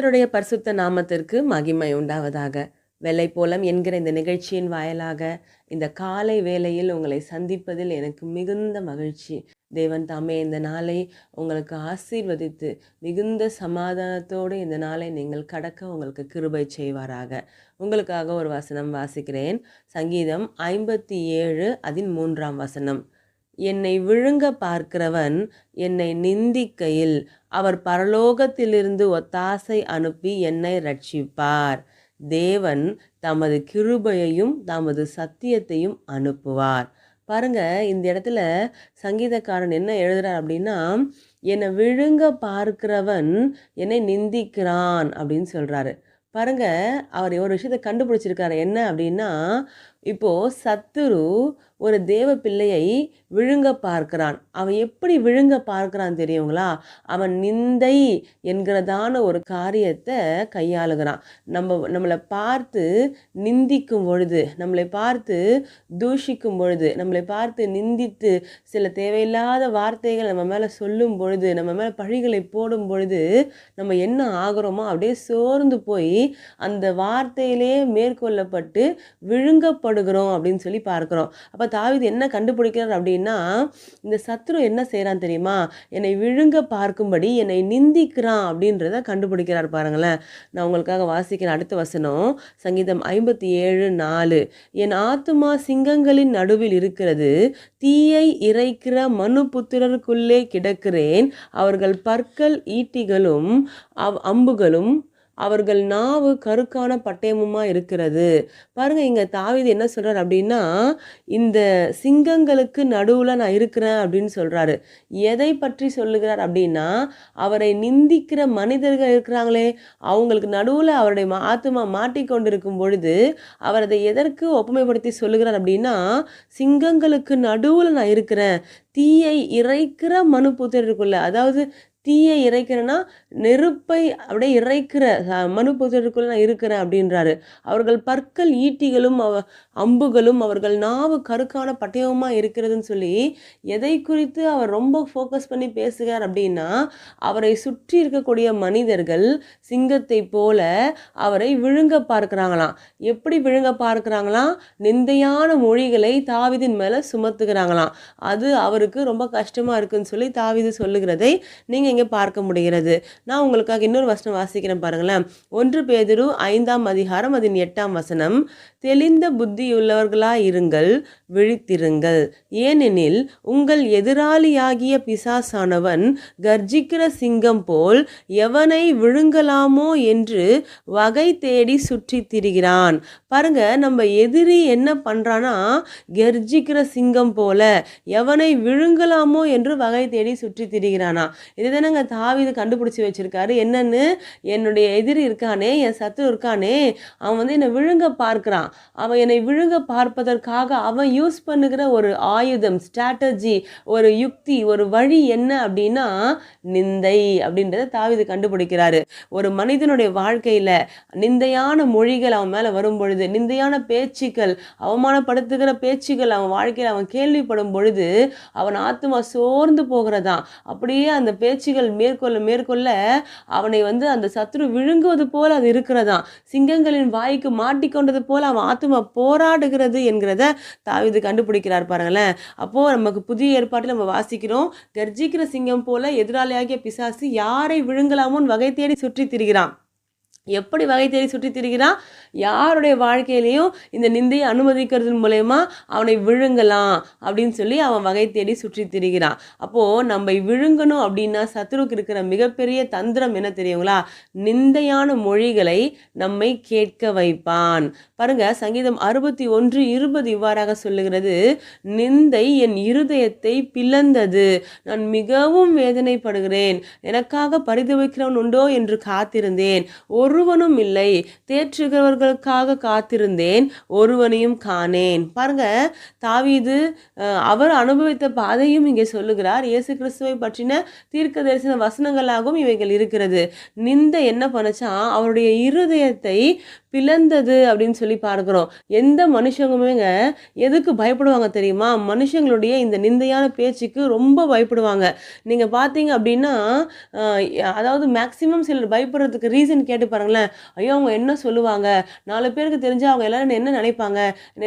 கர்த்தருடைய பரிசுத்த நாமத்திற்கு மகிமை உண்டாவதாக. வெள்ளை போலம் என்கிற இந்த நிகழ்ச்சியின் வாயிலாக இந்த காலை வேளையில் உங்களை சந்திப்பதில் எனக்கு மிகுந்த மகிழ்ச்சி. தேவன் தாமே இந்த நாளை உங்களுக்கு ஆசீர்வதித்து மிகுந்த சமாதானத்தோடு இந்த நாளை நீங்கள் கடக்க உங்களுக்கு கிருபை செய்வாராக. உங்களுக்காக ஒரு வசனம் வாசிக்கிறேன். சங்கீதம் ஐம்பத்தி ஏழு அதன் மூன்றாம் வசனம். என்னை விழுங்க பார்க்கிறவன் என்னை நிந்திக்கையில். அவர் பரலோகத்திலிருந்து ஒத்தாசை அனுப்பி என்னை ரட்சிப்பார் தேவன் தமது கிருபையையும் தமது சத்தியத்தையும் அனுப்புவார். பாருங்க இந்த இடத்துல சங்கீதக்காரன் என்ன எழுதுறார் அப்படின்னா என்னை விழுங்க பார்க்கிறவன் என்னை நிந்திக்கிறான் அப்படின்னு சொல்கிறாரு பாருங்க அவர் ஒரு விஷயத்தை கண்டுபிடிச்சிருக்காரு. என்ன அப்படின்னா இப்போது சத்துரு ஒரு தேவ பிள்ளையை விழுங்க பார்க்கிறான். அவன் எப்படி விழுங்க பார்க்கிறான் தெரியுங்களா? அவன் நிந்தை என்கிறதான ஒரு காரியத்தை கையாளுகிறான். நம்ம நம்மளை பார்த்து நிந்திக்கும் பொழுது நம்மளை பார்த்து தூஷிக்கும் பொழுது நம்மளை பார்த்து நிந்தித்து சில தேவையில்லாத வார்த்தைகள் நம்ம மேலே சொல்லும் பொழுது நம்ம மேலே பழிகளை போடும் பொழுது நம்ம என்ன ஆகிறோமோ அப்படியே சோர்ந்து போய் அந்த வார்த்தையிலே மேற்கொள்ளப்பட்டு விழுங்கப்படுகிறோம் அப்படின்னு சொல்லி பார்க்குறோம். அப்போ தாவிது என்ன கண்டுபிடிக்கிறார் அப்படின்னா இந்த சத்ரு என்ன செய்கிறான் தெரியுமா? என்னை விழுங்க பார்க்கும்படி என்னை நிந்திக்கிறான் அப்படின்றத கண்டுபிடிக்கிறார் பாருங்களேன். நான் உங்களுக்காக வாசிக்கிறேன் அடுத்த வசனம் சங்கீதம் ஐம்பத்தி ஏழு நாலு. என் ஆத்துமா சிங்கங்களின் நடுவில் இருக்கிறது தீயை இறைக்கிற மனு புத்திரருக்குள்ளே கிடக்கிறேன். அவர்கள் பற்கள் ஈட்டிகளும் அவ் அம்புகளும் அவர்கள் நாவு கருக்கான பட்டயமுமா இருக்கிறது. பாருங்க இங்க தாவீது என்ன சொல்றாரு அப்படின்னா இந்த சிங்கங்களுக்கு நடுவுல நான் இருக்கிறேன் அப்படின்னு சொல்றாரு. எதை பற்றி சொல்லுகிறார் அப்படின்னா அவரை நிந்திக்கிற மனிதர்கள் இருக்கிறாங்களே அவங்களுக்கு நடுவுல அவருடைய ஆத்மா மாட்டிக்கொண்டிருக்கும் பொழுது அவர் அதை எதற்கு ஒப்புமைப்படுத்தி சொல்லுகிறார் அப்படின்னா சிங்கங்களுக்கு நடுவுல நான் இருக்கிறேன் தீயை இறைக்கிற மனு புத்திரருக்குள்ள அதாவது தீயை இறைக்கிறேன்னா நெருப்பை அப்படியே இறைக்கிற மனு புத்திரருக்குள்ள நான் இருக்கிறேன் அப்படின்றாரு. அவர்கள் பற்கள் ஈட்டிகளும் அவ அம்புகளும் அவர்கள் நாவு கருக்கான பட்டயமா இருக்கிறதுன்னு சொல்லி எதை குறித்து அவர் ரொம்ப ஃபோக்கஸ் பண்ணி பேசுகிறார் அப்படின்னா அவரை சுற்றி இருக்கக்கூடிய மனிதர்கள் சிங்கத்தை போல அவரை விழுங்க பார்க்குறாங்களாம். எப்படி விழுங்க பார்க்குறாங்களாம்? நிந்தையான மொழிகளை தாவீதின் மேலே சுமத்துகிறாங்களாம். அது அவருக்கு ரொம்ப கஷ்டமா இருக்குன்னு சொல்லி தாவீது சொல்லுகிறதை நீங்கள் இங்க பார்க்க முடிகிறது? நான் உங்களுக்காக இன்னொரு வசனம் வாசிக்கிறேன் பாருங்களேன். ஒன்று பேதுரு ஐந்தாம் அதிகாரம் அதன் எட்டாம் வசனம். தெளிந்த புத்தியுள்ளவர்களாக இருங்கள் விழித்திருங்கள். ஏனெனில் உங்கள் எதிராளியாகிய பிசாசானவன் கர்ஜிக்கிற சிங்கம் போல் எவனை விழுங்கலாமோ என்று வகை தேடி சுற்றி திரிகிறான் பாருங்க நம்ம எதிரி என்ன பண்றானா கர்ஜிக்கிற சிங்கம் போல எவனை விழுங்கலாமோ என்று வகை தேடி சுற்றி திரிகிறானா என்னங்க தாவிது கண்டுபிடிச்சி வச்சிருக்காரு? என்னன்னு என்னுடைய எதிரி இருக்கானே என் சத்துரு இருக்கானே அவன் வந்து என்னை விழுங்க பார்க்கிறான். அவன் என்னை விழுங்க பார்ப்பதற்காக அவன் யூஸ் பண்ணுகிற ஒரு ஆயுதம் ஸ்ட்ராட்டஜி ஒரு யுக்தி ஒரு வழி என்ன அப்படின்னா நிந்தை அப்படின்றத தாவிது கண்டுபிடிக்கிறாரு. ஒரு மனிதனுடைய வாழ்க்கையில நிந்தையான மொழிகள் அவன் மேல வரும் பொழுது நிந்தையான பேச்சுக்கள் அவமானப்படுத்துகிற பேச்சுகள் அவன் வாழ்க்கையில் அவன் கேள்விப்படும் பொழுது அவன் ஆத்மா சோர்ந்து போகிறதான் அப்படியே அந்த பேச்சு முயற்சிகள் மேற்கொள்ள மேற்கொள்ள அவனை வந்து அந்த சத்ரு விழுங்குவது போல அது இருக்கிறதாம். சிங்கங்களின் வாய்க்கு மாட்டிக்கொண்டது போல அவன் ஆத்துமா போராடுகிறது என்கிறத தாவிது கண்டுபிடிக்கிறார் பாருங்களேன். அப்போ நமக்கு புதிய ஏற்பாட்டில் நம்ம வாசிக்கிறோம். கர்ஜிக்கிற சிங்கம் போல எதிராளியாகிய பிசாசு யாரை விழுங்கலாமோன்னு வகை தேடி சுற்றி திரிகிறான். எப்படி வகை தேடி சுற்றி திரிகிறான் யாருடைய வாழ்க்கையிலையும் இந்த நிந்தையை அனுமதிக்கிறது மூலயமா அவனை விழுங்கலாம் அப்படின்னு சொல்லி அவன் வகை தேடி சுற்றி திரிகிறான் அப்போது நம்ம விழுங்கணும் அப்படின்னா சத்ருக்கு இருக்கிற மிகப்பெரிய தந்திரம் என்ன தெரியுங்களா? நிந்தையான மொழிகளை நம்மை கேட்க வைப்பான். பாருங்க சங்கீதம் அறுபத்தி ஒன்று இருபது இவ்வாறாக சொல்லுகிறது. நிந்தை என் இருதயத்தை பிளந்தது. நான் மிகவும் வேதனைப்படுகிறேன். எனக்காக பரிதவிக்கிறவன் உண்டோ? என்று காத்திருந்தேன். ஒருவனும் இல்லை. தேற்றுகிறவர்களுக்காக காத்திருந்தேன் ஒருவனையும் காணேன். பாருங்க தாவீது அவர் அனுபவித்த பாதையும் இங்கே சொல்லுகிறார். இயேசு கிறிஸ்துவை பற்றின தீர்க்க தரிசன வசனங்களாகவும் இவைகள் இருக்கிறது. நிந்த என்ன பண்ணுச்சான் அவருடைய இருதயத்தை பிளந்தது அப்படின்னு சொல்லி பார்க்கிறோம். எந்த மனுஷங்களுமேங்க எதுக்கு பயப்படுவாங்க தெரியுமா? மனுஷங்களுடைய இந்த நிந்தையான பேச்சுக்கு ரொம்ப பயப்படுவாங்க. நீங்கள் பார்த்தீங்க அப்படின்னா அதாவது மேக்ஸிமம் சிலர் பயப்படுறதுக்கு ரீசன் கேட்டு பாருங்களேன். ஐயோ அவங்க என்ன சொல்லுவாங்க? நாலு பேருக்கு தெரிஞ்சு அவங்க எல்லாரும் என்ன நினைப்பாங்க?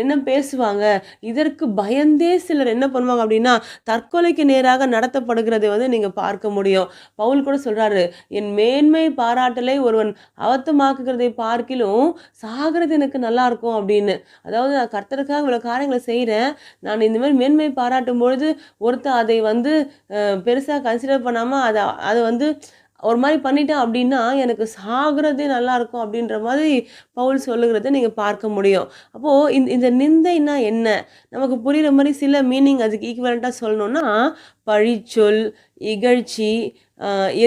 என்ன பேசுவாங்க? இதற்கு பயந்தே சிலர் என்ன பண்ணுவாங்க அப்படின்னா தற்கொலைக்கு நேராக நடத்தப்படுகிறதை வந்து நீங்கள் பார்க்க முடியும். பவுல் கூட சொல்கிறாரு என் மேன்மை பாராட்டலை ஒருவன் அவத்தமாக்குகிறதை பார்க்கிலும் சாகிறது எனக்கு நல்லா இருக்கும் அப்படின்னு. அதாவது நான் கர்த்தருக்காக இவ்வளோ காரியங்களை செய்கிறேன் நான் இந்த மாதிரி மேன்மை பாராட்டும் பொழுது ஒருத்தர் அதை வந்து பெருசாக கன்சிடர் பண்ணாமல் அதை அதை வந்து ஒரு மாதிரி பண்ணிட்டேன் அப்படின்னா எனக்கு சாகிறதே நல்லாயிருக்கும் அப்படின்ற மாதிரி பவுல் சொல்லுகிறத நீங்கள் பார்க்க முடியும். அப்போது இந்த இந்த நிந்தைன்னா என்ன? நமக்கு புரிகிற மாதிரி சில மீனிங் அதுக்கு ஈக்குவலண்ட்டாக சொல்லணும்னா பழிச்சொல் இகழ்ச்சி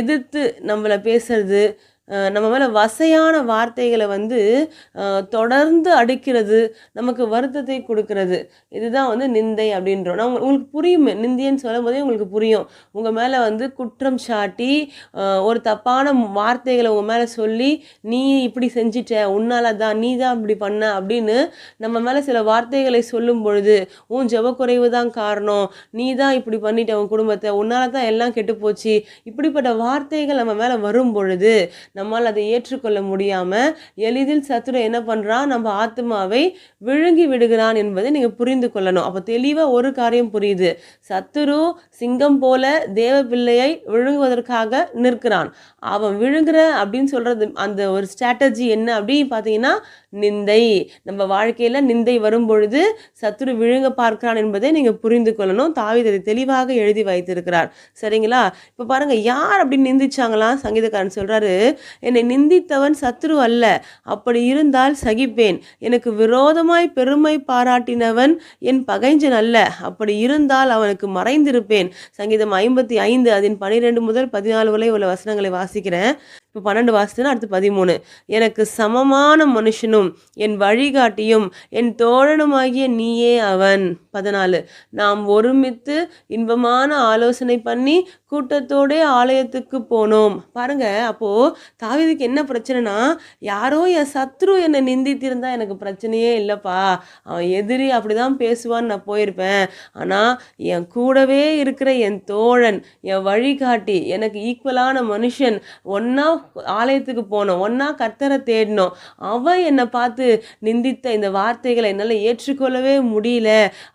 எதிர்த்து நம்மளை பேசுறது நம்ம மேலே வசையான வார்த்தைகளை வந்து தொடர்ந்து அடிக்கிறது நமக்கு வருத்தத்தை கொடுக்கறது. இதுதான் வந்து நிந்தை அப்படின்றோம். நான் உங்களுக்கு புரியும் நிந்தைன்னு சொல்லும் போதே உங்களுக்கு புரியும். உங்கள் மேலே வந்து குற்றம் சாட்டி ஒரு தப்பான வார்த்தைகளை உங்கள் மேலே சொல்லி நீ இப்படி செஞ்சிட்ட உன்னால தான் நீ தான் இப்படி பண்ண அப்படின்னு நம்ம மேலே சில வார்த்தைகளை சொல்லும் பொழுது உன் ஜெபக்குறைவு தான் காரணம். நீ தான் இப்படி பண்ணிட்ட உன் குடும்பத்தை. உன்னால தான் எல்லாம் கெட்டு போச்சு. இப்படிப்பட்ட வார்த்தைகள் நம்ம மேலே வரும் பொழுது நம்மால் அதை ஏற்றுக்கொள்ள முடியாமல் எளிதில் சத்துரு என்ன பண்ணுறான் நம்ம ஆத்மாவை விழுங்கி விடுகிறான் என்பதை நீங்கள் புரிந்து கொள்ளணும். அப்போ தெளிவாக ஒரு காரியம் புரியுது. சத்துரு சிங்கம் போல தேவ பிள்ளையை விழுங்குவதற்காக நிற்கிறான். அவன் விழுங்குற அப்படின்னு சொல்கிறது அந்த ஒரு ஸ்ட்ராட்டஜி என்ன அப்படின்னு பார்த்தீங்கன்னா நிந்தை. நம்ம வாழ்க்கையில் நிந்தை வரும் பொழுது சத்துரு விழுங்க பார்க்கிறான் என்பதை நீங்கள் புரிந்து கொள்ளணும். தாவீது தெளிவாக எழுதி வைத்திருக்கிறார். சரிங்களா? இப்போ பாருங்கள் யார் அப்படி நிந்திச்சாங்களாம்? சங்கீதக்காரன் சொல்கிறாரு என்னை நிந்தித்தவன் சத்ரு அல்ல. அப்படி இருந்தால் சகிப்பேன். எனக்கு விரோதமாய் பெருமை பாராட்டினவன் என் பகைஞ்சன் அல்ல. அப்படி இருந்தால் அவனுக்கு மறைந்திருப்பேன். சங்கீதம் ஐம்பத்தி ஐந்து அதன் பனிரெண்டு முதல் பதினாலு வரை உள்ள வசனங்களை வாசிக்கிறேன். இப்போ பன்னெண்டு வாசித்தேன்னா அடுத்து பதிமூணு. எனக்கு சமமான மனுஷனும் என் வழிகாட்டியும் என் தோழனுமாகிய நீயே அவன். பதினாலு. நாம் ஒருமித்து இன்பமான ஆலோசனை பண்ணி கூட்டத்தோடே ஆலயத்துக்கு போனோம். பாருங்க அப்போது தாவிதுக்கு என்ன பிரச்சனைனா யாரோ என் சத்ரு என்னை நிந்தித்திருந்தா எனக்கு பிரச்சனையே இல்லைப்பா. அவன் எதிரி அப்படிதான் பேசுவான்னு நான் போயிருப்பேன். ஆனால் என் கூடவே இருக்கிற என் தோழன் என் வழிகாட்டி எனக்கு ஈக்குவலான மனுஷன் ஒன்றா ஆலயத்துக்கு போனோம். ஒன்றா கர்த்தரை தேடினோம். அவன் என்னை பார்த்து நிந்தித்த இந்த வார்த்தைகளை என்னால் ஏற்றுக்கொள்ளவே முடியல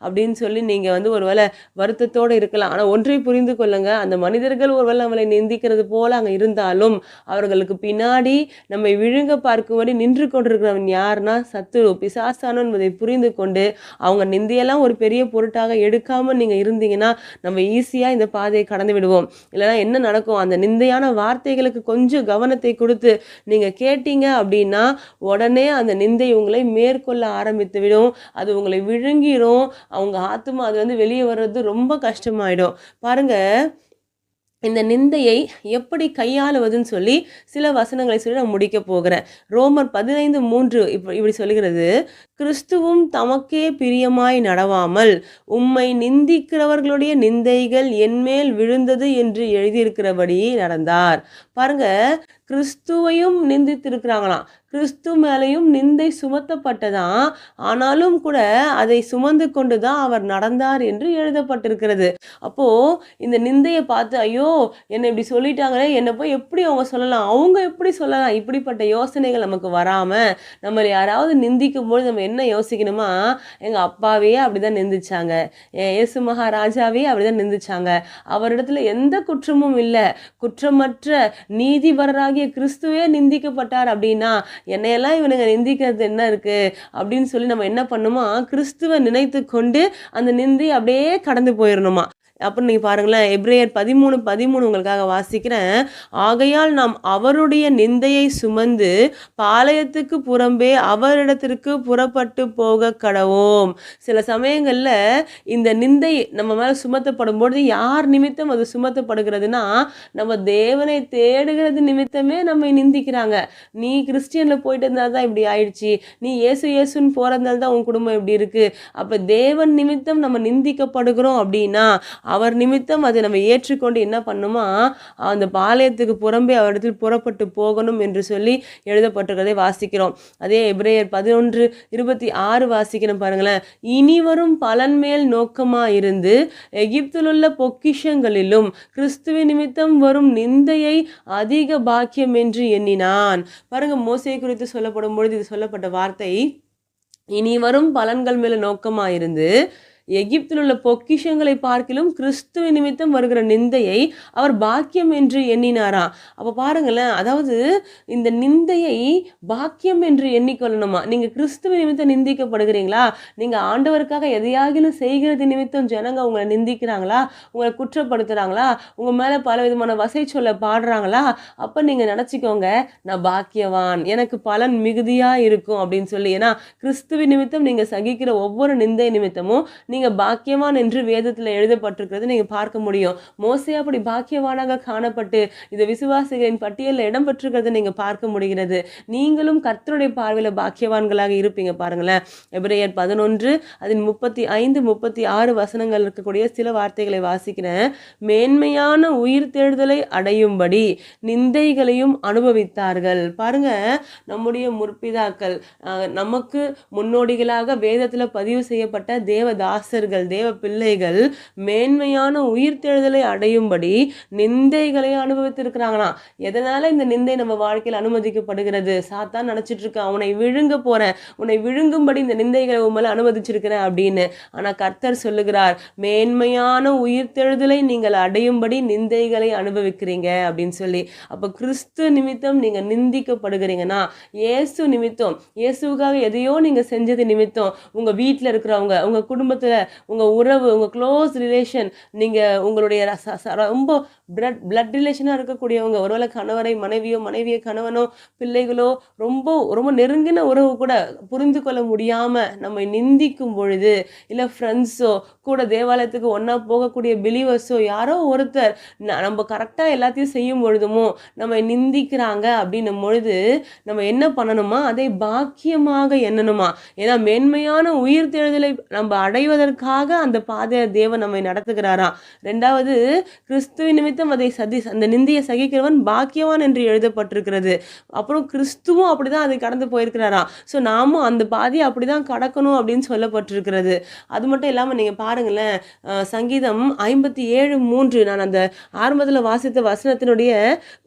அப்படின்னு சொல்லி நீங்கள் வந்து ஒருவேளை வருத்தத்தோடு இருக்கலாம். ஆனால் ஒன்றை புரிந்து கொள்ளுங்க. அந்த மனிதர்கள் ஒருவேளை நம்மளை நிந்திக்கிறது போல் அங்கே இருந்தாலும் அவர்களுக்கு பின்னாடி நம்மை விழுங்க பார்க்கும்படி நின்று கொண்டிருக்கிறவன் யாருன்னா சத்துரு. பிசாசானோ என்பதை புரிந்து கொண்டு அவங்க நிந்தியெல்லாம் ஒரு பெரிய பொருட்டாக எடுக்காமல் நீங்கள் இருந்தீங்கன்னா நம்ம ஈஸியாக இந்த பாதையை கடந்து விடுவோம். இல்லைன்னா என்ன நடக்கும்? அந்த நிந்தையான வார்த்தைகளுக்கு கொஞ்சம் கவனம் கவனத்தை கொடுத்து நீங்கள் கேட்டீங்க அப்படின்னா உடனே அந்த நிந்தை உங்களை மேற்கொள்ள ஆரம்பித்து விடும் அது உங்களை விழுங்கிடும் அவங்க ஆத்மா அது வந்து வெளியே வர்றது ரொம்ப கஷ்டமாயிடும். பாருங்க இந்த நிந்தையை எப்படி கையாளுவதுன்னு சொல்லி சில வசனங்களை சொல்லி நான் முடிக்க போகிறேன். ரோமர் பதினைந்து மூன்று இப்போ இப்படி சொல்லுகிறது. கிறிஸ்துவும் தமக்கே பிரியமாய் நடவாமல் உம்மை நிந்திக்கிறவர்களுடைய நிந்தைகள் என்மேல் விழுந்தது என்று எழுதியிருக்கிறபடி நடந்தார். பாருங்க கிறிஸ்துவையும் நிந்தித்திருக்கிறாங்களாம். கிறிஸ்து மேலேயும் நிந்தை சுமத்தப்பட்டதாம் ஆனாலும் கூட அதை சுமந்து கொண்டு தான் அவர் நடந்தார் என்று எழுதப்பட்டிருக்கிறது. அப்போ இந்த நிந்தையை பார்த்து ஐயோ என்னை இப்படி சொல்லிட்டாங்களே என்னை போய் எப்படி அவங்க சொல்லலாம்? அவங்க எப்படி சொல்லலாம்? இப்படிப்பட்ட யோசனைகள் நமக்கு வராம நம்மளை யாராவது நிந்திக்கும் போது நம்ம என்ன யோசிக்கணுமா? எங்க அப்பாவே அப்படிதான் நிந்திச்சாங்க. இயேசு மகாராஜாவே அப்படிதான் நிந்திச்சாங்க. அவரிடத்துல எந்த குற்றமும் இல்லை. குற்றமற்ற ஆகிய கிறிஸ்துவே நிந்திக்கப்பட்டார் அப்படின்னா என்னையெல்லாம் இவனுங்க நிந்திக்கிறது என்ன இருக்கு? அப்படின்னு சொல்லி நம்ம என்ன பண்ணுமா? கிறிஸ்துவை நினைத்து கொண்டு அந்த நிந்தி அப்படியே கடந்து போயிடணுமா அப்புறம் நீங்கள் பாருங்களேன். எப்ரேயர் பதிமூணு பதிமூணு உங்களுக்காக வாசிக்கிறேன். ஆகையால் நாம் அவருடைய நிந்தையை சுமந்து பாளையத்துக்கு புறம்பே அவரிடத்திற்கு புறப்பட்டு போக கடவோம். சில சமயங்களில் இந்த நிந்தை நம்ம மேலே சுமத்தப்படும் பொழுது யார் நிமித்தம் அது சுமத்தப்படுகிறதுனா நம்ம தேவனை தேடுகிறது நிமித்தமே நம்மை நிந்திக்கிறாங்க. நீ கிறிஸ்டியனில் போயிட்டு இருந்தால் தான் இப்படி ஆயிடுச்சு. நீ இயேசு இயேசுன்னு போகிறதால தான் உன் குடும்பம் இப்படி இருக்குது அப்போ தேவன் நிமித்தம் நம்ம நிந்திக்கப்படுகிறோம் அப்படின்னா அவர் நிமித்தம் அதை நம்ம ஏற்றுக்கொண்டு என்ன பண்ணுமா? அந்த பாளையத்துக்கு புறம்பே அவரிடத்தில் புறப்பட்டு போகணும் என்று சொல்லி எழுதப்பட்டிருக்கிறதை வாசிக்கிறோம். அதே எப்ரேயர் பதினொன்று இருபத்தி ஆறு வாசிக்கிறோம் பாருங்களேன். இனி வரும் பலன் மேல் நோக்கமா இருந்து எகிப்திலுள்ள பொக்கிஷங்களிலும் கிறிஸ்துவ நிமித்தம் வரும் நிந்தையை அதிக பாக்கியம் என்று எண்ணினான். பாருங்க மோசை குறித்து சொல்லப்படும் பொழுது இது சொல்லப்பட்ட வார்த்தை. இனி வரும் பலன்கள் மேல நோக்கமா இருந்து எகிப்தில் உள்ள பொக்கிஷங்களை பார்க்கிலும் கிறிஸ்துவ நிமித்தம் வருகிற நிந்தையை அவர் பாக்கியம் என்று எண்ணினாராம் அப்போ பாருங்களேன் அதாவது இந்த நிந்தையை பாக்கியம் என்று எண்ணிக்கொள்ளணுமா? நீங்கள் கிறிஸ்துவ நிமித்தம் நிந்திக்கப்படுகிறீங்களா? நீங்கள் ஆண்டவருக்காக எதையாகிலும் செய்கிறது நிமித்தம் ஜனங்க உங்களை நிந்திக்கிறாங்களா? உங்களை குற்றப்படுத்துகிறாங்களா உங்கள் மேலே பல விதமான வசை சொல்ல பாடுறாங்களா? அப்போ நீங்கள் நினச்சிக்கோங்க நான் பாக்கியவான் எனக்கு பலன் மிகுதியாக இருக்கும் அப்படின்னு சொல்லி. ஏன்னா கிறிஸ்துவ நிமித்தம் நீங்கள் சகிக்கிற ஒவ்வொரு நிந்தை நிமித்தமும் நீங்கள் பாக்கியவான் என்று வேதத்தில் எழுதப்பட்டிருக்கிறது நீங்கள் பார்க்க முடியும். மோசே அப்படி பாக்கியவானாக காணப்பட்டு இந்த விசுவாசிகளின் பட்டியலில் இடம் பெற்றிருக்கிறத நீங்கள் பார்க்க முடிகிறது. நீங்களும் கர்த்தருடைய பார்வையில் பாக்கியவான்களாக இருப்பீங்க பாருங்களேன். எபிரேயர் பதினொன்று அதன் முப்பத்தி ஐந்து முப்பத்தி ஆறு வசனங்கள் இருக்கக்கூடிய சில வார்த்தைகளை வாசிக்கிறேன். மேன்மையான உயிர் தேடுதலை அடையும்படி நிந்தைகளையும் அனுபவித்தார்கள். பாருங்க நம்முடைய முற்பிதாக்கள் நமக்கு முன்னோடிகளாக வேதத்தில் பதிவு செய்யப்பட்ட தேவதாஸ் தாசர்கள் தேவ பிள்ளைகள் மேன்மையான உயிர் தேடுதலை அடையும்படி நிந்தைகளை அனுபவித்திருக்கிறாங்களாம். எதனால இந்த நிந்தை நம்ம வாழ்க்கையில் அனுமதிக்கப்படுகிறது? சாத்தான் நினச்சிட்டு இருக்கான் உன்னை விழுங்க போறேன். உன்னை விழுங்கும்படி இந்த நிந்தைகளை உண்மையில அனுமதிச்சிருக்கிறேன் அப்படின்னு. ஆனால் கர்த்தர் சொல்லுகிறார் மேன்மையான உயிர் தெழுதலை நீங்கள் அடையும்படி நிந்தைகளை அனுபவிக்கிறீங்க அப்படின்னு சொல்லி. அப்போ கிறிஸ்து நிமித்தம் நீங்கள் நிந்திக்கப்படுகிறீங்கன்னா இயேசு நிமித்தம் இயேசுக்காக எதையோ நீங்கள் செஞ்சது நிமித்தம் உங்கள் வீட்டில் இருக்கிறவங்க உங்கள் குடும்பத்தில் உங்கள் உறவு உங்கள் க்ளோஸ் ரிலேஷன் நீங்கள் உங்களுடைய ரொம்ப பிளட் பிளட் ரிலேஷனாக இருக்கக்கூடியவங்க ஒருவேளை கணவரை மனைவியோ மனைவியை கணவனோ பிள்ளைகளோ ரொம்ப ரொம்ப நெருங்கின உறவு கூட புரிந்து கொள்ள முடியாமல் நம்மை நிந்திக்கும் பொழுது இல்லை ஃப்ரெண்ட்ஸோ கூட தேவாலயத்துக்கு ஒன்றா போகக்கூடிய பிலீவர்ஸோ யாரோ ஒருத்தர் ந- நம்ம கரெக்டாக எல்லாத்தையும் செய்யும் பொழுதுமோ நம்ம நிந்திக்கிறாங்க அப்படின்னும் பொழுது நம்ம என்ன பண்ணணுமா? அதை பாக்கியமாக எண்ணணுமா? ஏன்னா மேன்மையான உயிர் தேடுதலை நம்ம அடைவதை அடைவதற்காக அந்த பாதையை தேவன் நம்மை நடத்துகிறாராம் ரெண்டாவது கிறிஸ்துவின் நிமித்தம் அதை சதி அந்த நிந்தியை சகிக்கிறவன் பாக்கியவான் என்று எழுதப்பட்டிருக்கிறது. அப்புறம் கிறிஸ்துவும் அப்படிதான் அதை கடந்து போயிருக்கிறாராம் ஸோ நாமும் அந்த பாதையை அப்படிதான் கடக்கணும் அப்படின்னு சொல்லப்பட்டிருக்கிறது. அது மட்டும் இல்லாமல் நீங்கள் பாருங்களேன் சங்கீதம் ஐம்பத்தி ஏழு மூன்று. நான் அந்த ஆரம்பத்தில் வாசித்த வசனத்தினுடைய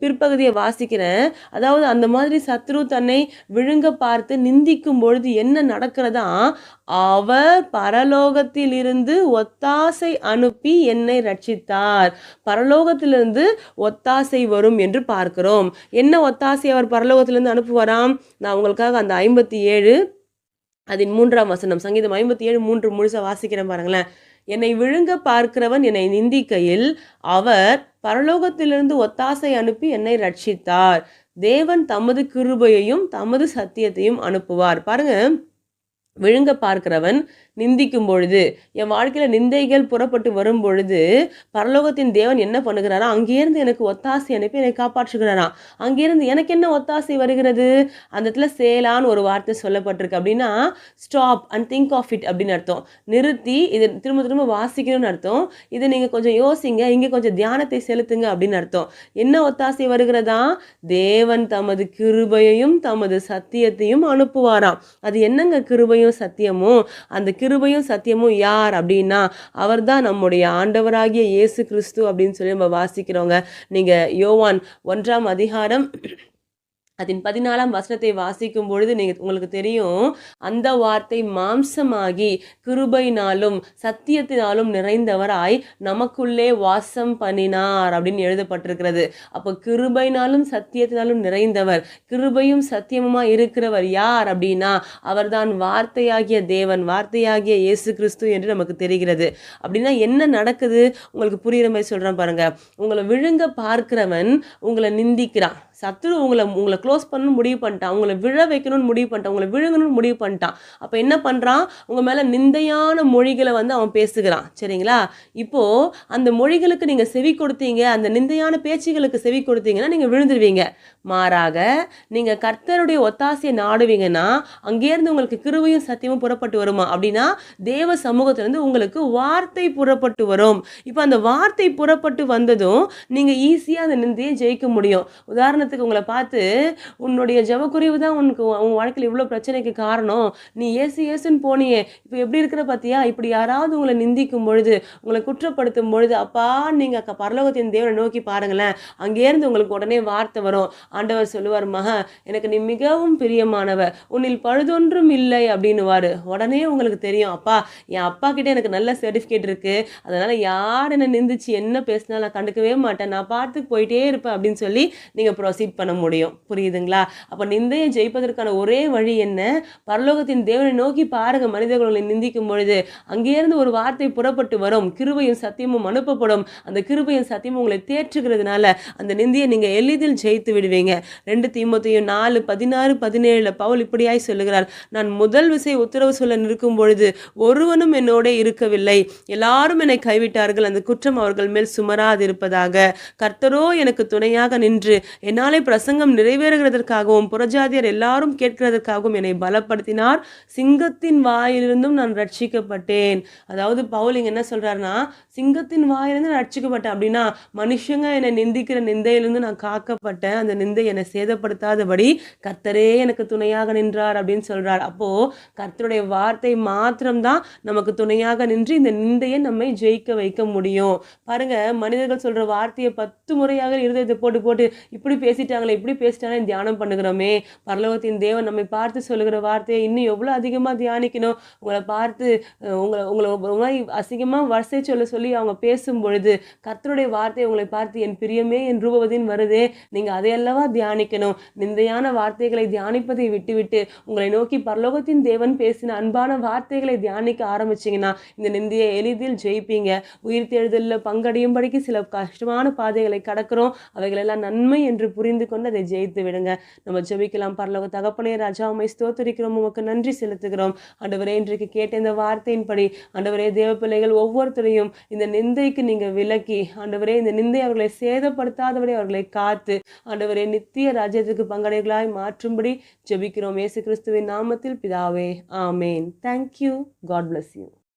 பிற்பகுதியை வாசிக்கிறேன். அதாவது அந்த மாதிரி சத்ரு தன்னை விழுங்க பார்த்து நிந்திக்கும் பொழுது என்ன நடக்கிறதா? அவர் பரலோகத்திலிருந்து ஒத்தாசை அனுப்பி என்னை ரட்சித்தார். பரலோகத்திலிருந்து ஒத்தாசை வரும் என்று பார்க்கிறோம். என்ன ஒத்தாசை அவர் பரலோகத்திலிருந்து அனுப்புவாராம்? நான் உங்களுக்காக அந்த ஐம்பத்தி ஏழு அதன் மூன்றாம் வசனம் சங்கீதம் ஐம்பத்தி ஏழு மூன்று முழுச வாசிக்கிறேன் பாருங்களேன். என்னை விழுங்க பார்க்கிறவன் என்னை நிந்திக்கையில் அவர் பரலோகத்திலிருந்து ஒத்தாசை அனுப்பி என்னை ரட்சித்தார். தேவன் தமது கிருபையையும் தமது சத்தியத்தையும் அனுப்புவார். பாருங்க. விழுங்க பார்க்கிறவன் நிந்திக்கும் பொழுது என் வாழ்க்கையில் நிந்தைகள் புறப்பட்டு வரும் பொழுது பரலோகத்தின் தேவன் என்ன பண்ணுகிறாரா? அங்கேருந்து எனக்கு ஒத்தாசை அனுப்பி என்னை காப்பாற்றுகிறாராம் அங்கேருந்து எனக்கு என்ன ஒத்தாசை வருகிறது? அந்த இடத்துல சேலான்னு ஒரு வார்த்தை சொல்லப்பட்டிருக்கு. அப்படின்னா stop and think of it அப்படின்னு அர்த்தம். நிறுத்தி இதை திரும்ப திரும்ப வாசிக்கணும்னு அர்த்தம். இதை நீங்கள் கொஞ்சம் யோசிங்க. இங்கே கொஞ்சம் தியானத்தை செலுத்துங்க அப்படின்னு அர்த்தம். என்ன ஒத்தாசை வருகிறதா? தேவன் தமது கிருபையையும் தமது சத்தியத்தையும் அனுப்புவாராம். அது என்னங்க கிருபையும் சத்தியமும்? அந்த கிருபையும் சத்தியமும் யார் அப்படின்னா அவர்தான் நம்முடைய ஆண்டவராகிய இயேசு கிறிஸ்து அப்படின்னு சொல்லி நம்ம வாசிக்கிறோங்க. நீங்கள் யோவான் ஒன்றாம் அதிகாரம் அதன் பதினாலாம் வசனத்தை வாசிக்கும் பொழுது நீங்கள் உங்களுக்கு தெரியும் அந்த வார்த்தை மாம்சமாகி கிருபையினாலும் சத்தியத்தினாலும் நிறைந்தவராய் நமக்குள்ளே வாசம் பண்ணினார் அப்படின்னு எழுதப்பட்டிருக்கிறது. அப்போ கிருபைனாலும் சத்தியத்தினாலும் நிறைந்தவர் கிருபையும் சத்தியமுமா இருக்கிறவர் யார் அப்படின்னா அவர்தான் வார்த்தையாகிய தேவன் வார்த்தையாகிய இயேசு கிறிஸ்து என்று நமக்கு தெரிகிறது. அப்படின்னா என்ன நடக்குது? உங்களுக்கு புரிகிற மாதிரி சொல்கிறேன் பாருங்கள் உங்களை விழுங்க பார்க்கிறவன் உங்களை நிந்திக்கிறான். சத்துரு உங்களை உங்களை க்ளோஸ் பண்ணணும்னு முடிவு பண்ணிட்டான். உங்களை விழ வைக்கணும்னு முடிவு பண்ணிட்டான். உங்களை விழுங்கணும்னு முடிவு பண்ணிட்டான். அப்போ என்ன பண்ணுறான் உங்கள் மேலே நிந்தையான மொழிகளை வந்து அவன் பேசுகிறான். சரிங்களா? இப்போது அந்த மொழிகளுக்கு நீங்கள் செவி கொடுத்தீங்க அந்த நிந்தையான பேச்சுகளுக்கு செவி கொடுத்தீங்கன்னா நீங்கள் விழுந்துருவீங்க. மாறாக நீங்கள் கர்த்தருடைய ஒத்தாசையை நாடுவீங்கன்னா அங்கேருந்து உங்களுக்கு கிருவையும் சத்தியமும் புறப்பட்டு வருமா? அப்படின்னா தேவ சமூகத்திலேருந்து உங்களுக்கு வார்த்தை புறப்பட்டு வரும். இப்போ அந்த வார்த்தை புறப்பட்டு வந்ததும் நீங்கள் ஈஸியாக அந்த நிந்தையை ஜெயிக்க முடியும். உதாரணம் உதாரணத்துக்கு உங்களை பார்த்து உன்னுடைய ஜவக்குறைவு தான் உனக்கு உன் வாழ்க்கையில் இவ்வளோ பிரச்சனைக்கு காரணம். நீ ஏசு ஏசுன்னு போனியே. இப்போ எப்படி இருக்கிற பார்த்தியா இப்படி யாராவது உங்களை நிந்திக்கும் பொழுது உங்களை குற்றப்படுத்தும் பொழுது அப்பா நீங்கள் அக்கா பரலோகத்தின் தேவனை நோக்கி பாருங்களேன். அங்கேருந்து உங்களுக்கு உடனே வார்த்தை வரும். ஆண்டவர் சொல்லுவார் மகா எனக்கு நீ மிகவும் பிரியமானவ. உன்னில் பழுதொன்றும் இல்லை அப்படின்னுவாரு. உடனே உங்களுக்கு தெரியும் அப்பா என் அப்பா கிட்டே எனக்கு நல்ல சர்டிஃபிகேட் இருக்குது அதனால் யார் என்ன நிந்திச்சு என்ன பேசினாலும் நான் கண்டுக்கவே மாட்டேன். நான் பார்த்துக்கு போயிட்டே இருப்பேன் அப்படின்னு சொல்லி நீங்கள் ப்ரொசீட் பண்ண முடியும். புரியுதுங்களா? அப்போ நிந்தையை ஜெயிப்பதற்கான ஒரே வழி என்ன? பரலோகத்தின் தேவனை நோக்கி பாருங்க. மனிதர்களை நிந்திக்கும் பொழுது அங்கேருந்து ஒரு வார்த்தை புறப்பட்டு வரும். கிருபையும் சத்தியமும் அனுப்பப்படும். அந்த கிருபையும் சத்தியமும் உங்களை தேற்றுகிறதுனால அந்த நிந்தியை நீங்கள் எளிதில் ஜெயித்து விடுவீங்க. ரெண்டு தீமத்தையும் நாலு பதினாறு பதினேழுல பவுல் இப்படியாய் சொல்லுகிறார். நான் முதல் விசை உத்தரவு சொல்ல நிற்கும் பொழுது ஒருவனும் என்னோட இருக்கவில்லை. எல்லாரும் என்னை கைவிட்டார்கள். அந்த குற்றம் அவர்கள் மேல் சுமராதிருப்பதாக. கர்த்தரோ எனக்கு துணையாக நின்று என்ன நாளை பிரசங்கம் நிறைவேறுகிறதற்காகவும் புறஜாதியர் எல்லாரும் கேட்கிறதற்காகவும் என்னை பலப்படுத்தினார். சிங்கத்தின் வாயிலிருந்தும் நான் ரட்சிக்கப்பட்டேன். அதாவது பவுல் இங்க என்ன சொல்றாருன்னா சிங்கத்தின் வாயிலிருந்து நான் ரட்சிக்கப்பட்டேன் அப்படின்னா மனுஷங்க என்னை நிந்திக்கிற நிந்தையிலிருந்து நான் காக்கப்பட்டேன். அந்த நிந்தை என்னை சேதப்படுத்தாதபடி கர்த்தரே எனக்கு துணையாக நின்றார் அப்படின்னு சொல்றார். அப்போ கர்த்தருடைய வார்த்தை மாத்திரம்தான் நமக்கு துணையாக நின்று இந்த நிந்தையை நம்மை ஜெயிக்க வைக்க முடியும். பாருங்க மனிதர்கள் சொல்ற வார்த்தையை பத்து முறையாக இருதயத்தை போட்டு போட்டு இப்படி பேசிட்டாங்களே இப்படி பேசிட்டாங்களே தியானம் பண்ணுகிறோமே. பரலோகத்தின் தேவன் நம்மை பார்த்து சொல்லுகிற வார்த்தையை இன்னும் எவ்வளோ அதிகமாக தியானிக்கணும்? உங்களை பார்த்து உங்களை உங்களை உங்களை அசிங்கமாக வரிசை சொல்ல சொல்லி அவங்க பேசும் பொழுது கர்த்தருடைய வார்த்தை உங்களை பார்த்து என் பிரியமே என் ரூபவதின் வருதே நீங்கள் அதையல்லவா தியானிக்கணும்? நிந்தையான வார்த்தைகளை தியானிப்பதை விட்டுவிட்டு உங்களை நோக்கி பரலோகத்தின் தேவன் பேசின அன்பான வார்த்தைகளை தியானிக்க ஆரம்பிச்சீங்கன்னா இந்த நிந்தையை எளிதில் ஜெயிப்பீங்க. உயிர் தேடுதலில் பங்கடையும்படிக்கு சில கஷ்டமான பாதைகளை கடக்கிறோம். அவைகளெல்லாம் நன்மை என்று புரிந்து கொண்டு அதை ஜெயித்து விடுங்க. நம்ம ஜெபிக்கலாம். பரலோக தகப்பனே ராஜா உமை ஸ்தோத்தரிக்கிறோம். உமக்கு நன்றி செலுத்துகிறோம். ஆண்டவரே இன்றைக்கு கேட்ட இந்த வார்த்தையின்படி ஆண்டவரே தேவ பிள்ளைகள் ஒவ்வொருத்தரையும் இந்த நிந்தைக்கு நீங்க விலக்கி ஆண்டவரே இந்த நிந்தை அவர்களை சேதப்படுத்தாதபடி அவர்களை காத்து ஆண்டவரே நித்திய ராஜ்யத்துக்கு பங்கடைகளாய் மாற்றும்படி ஜெபிக்கிறோம். இயேசு கிறிஸ்துவின் நாமத்தில் பிதாவே ஆமேன். Thank you God bless you